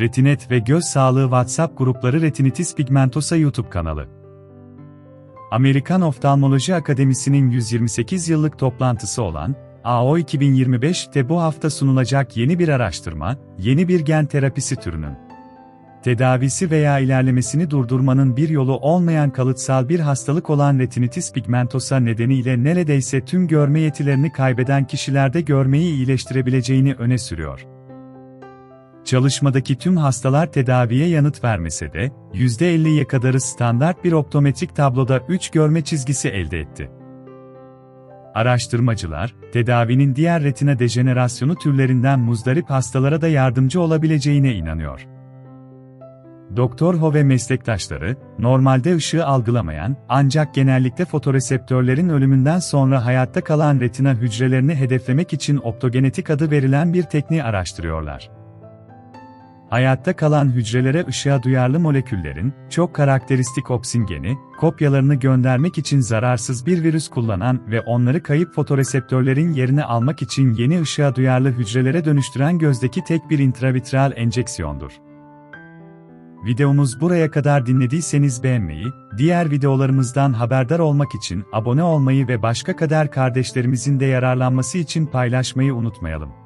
Retinet ve Göz Sağlığı WhatsApp grupları Retinitis Pigmentosa YouTube kanalı. Amerikan Oftalmoloji Akademisi'nin 128 yıllık toplantısı olan AO 2025'te bu hafta sunulacak yeni bir araştırma, yeni bir gen terapisi türünün tedavisi veya ilerlemesini durdurmanın bir yolu olmayan kalıtsal bir hastalık olan retinitis pigmentosa nedeniyle neredeyse tüm görme yetilerini kaybeden kişilerde görmeyi iyileştirebileceğini öne sürüyor. Çalışmadaki tüm hastalar tedaviye yanıt vermese de, %50'ye kadarı standart bir optometrik tabloda 3 görme çizgisi elde etti. Araştırmacılar, tedavinin diğer retina dejenerasyonu türlerinden muzdarip hastalara da yardımcı olabileceğine inanıyor. Doktor Ho ve meslektaşları, normalde ışığı algılamayan, ancak genellikle fotoreseptörlerin ölümünden sonra hayatta kalan retina hücrelerini hedeflemek için optogenetik adı verilen bir tekniği araştırıyorlar. Hayatta kalan hücrelere ışığa duyarlı moleküllerin, çok karakteristik opsin geni, kopyalarını göndermek için zararsız bir virüs kullanan ve onları kayıp fotoreseptörlerin yerini almak için yeni ışığa duyarlı hücrelere dönüştüren gözdeki tek bir intravitreal enjeksiyondur. Videomuz buraya kadar dinlediyseniz beğenmeyi, diğer videolarımızdan haberdar olmak için abone olmayı ve başka kader kardeşlerimizin de yararlanması için paylaşmayı unutmayalım.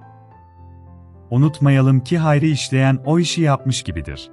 Unutmayalım ki hayrı işleyen o işi yapmış gibidir.